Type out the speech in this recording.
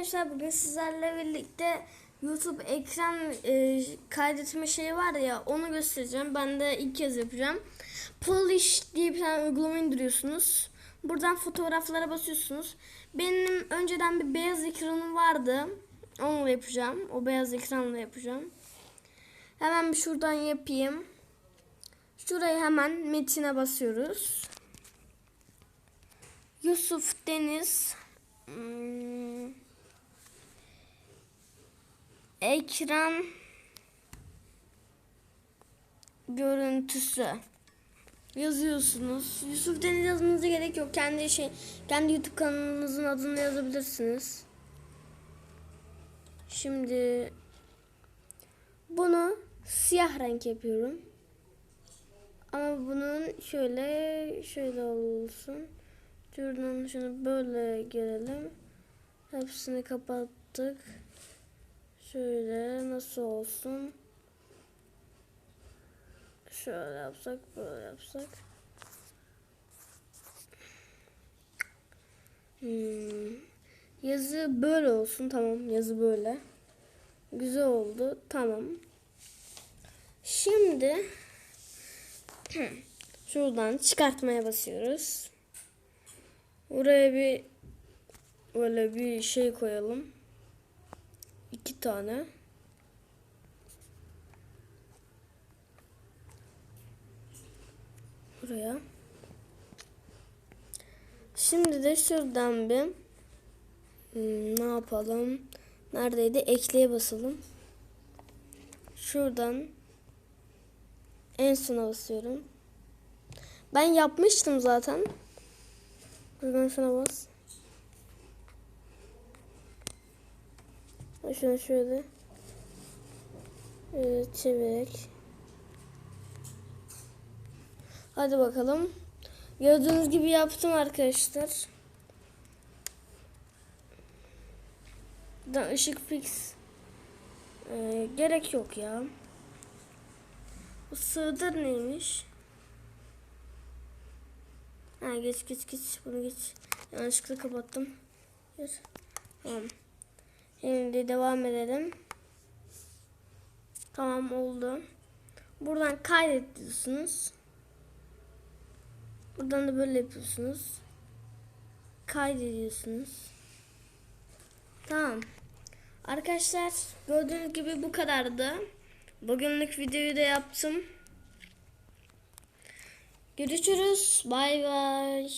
arkadaşlar bugün sizlerle birlikte YouTube ekran e, kaydetme şeyi var ya onu göstereceğim. Ben de ilk kez yapacağım. Polish diye bir tane uygulama indiriyorsunuz. Buradan fotoğraflara basıyorsunuz. Benim önceden bir beyaz ekranım vardı. Onunla yapacağım. O beyaz ekranla yapacağım. Hemen bir şuradan yapayım. Şuraya hemen metine basıyoruz. Yusuf Deniz Hmm. Ekran görüntüsü yazıyorsunuz. Yusuf Deniz yazmanıza gerek yok. Kendi şey kendi YouTube kanalınızın adını yazabilirsiniz. Şimdi bunu siyah renk yapıyorum. Ama bunun şöyle şöyle olsun. Şuradan şunu böyle gelelim. Hepsini kapattık. Şöyle nasıl olsun? Şöyle yapsak, böyle yapsak. Hmm. Yazı böyle olsun. Tamam, yazı böyle. Güzel oldu. Tamam. Şimdi şuradan çıkartmaya basıyoruz. Buraya bir böyle bir şey koyalım. İki tane. Buraya. Şimdi de şuradan bir hmm, ne yapalım? Neredeydi? Ekleye basalım. Şuradan en sona basıyorum. Ben yapmıştım zaten. Buradan şuna bas. Şunu şöyle. Evet, çevirerek. Hadi bakalım. Gördüğünüz gibi yaptım arkadaşlar. Da ışık fix. Ee, gerek yok ya. Bu sığdır neymiş? Ha geç geç geç bunu geç. Yanlışlıkla kapattım. Bir. Tamam. Şimdi devam edelim. Tamam oldu. Buradan kaydet diyorsunuz. Buradan da böyle yapıyorsunuz. Kaydediyorsunuz. Tamam. Arkadaşlar gördüğünüz gibi bu kadardı. Bugünlük videoyu da yaptım. Görüşürüz. Bay bay.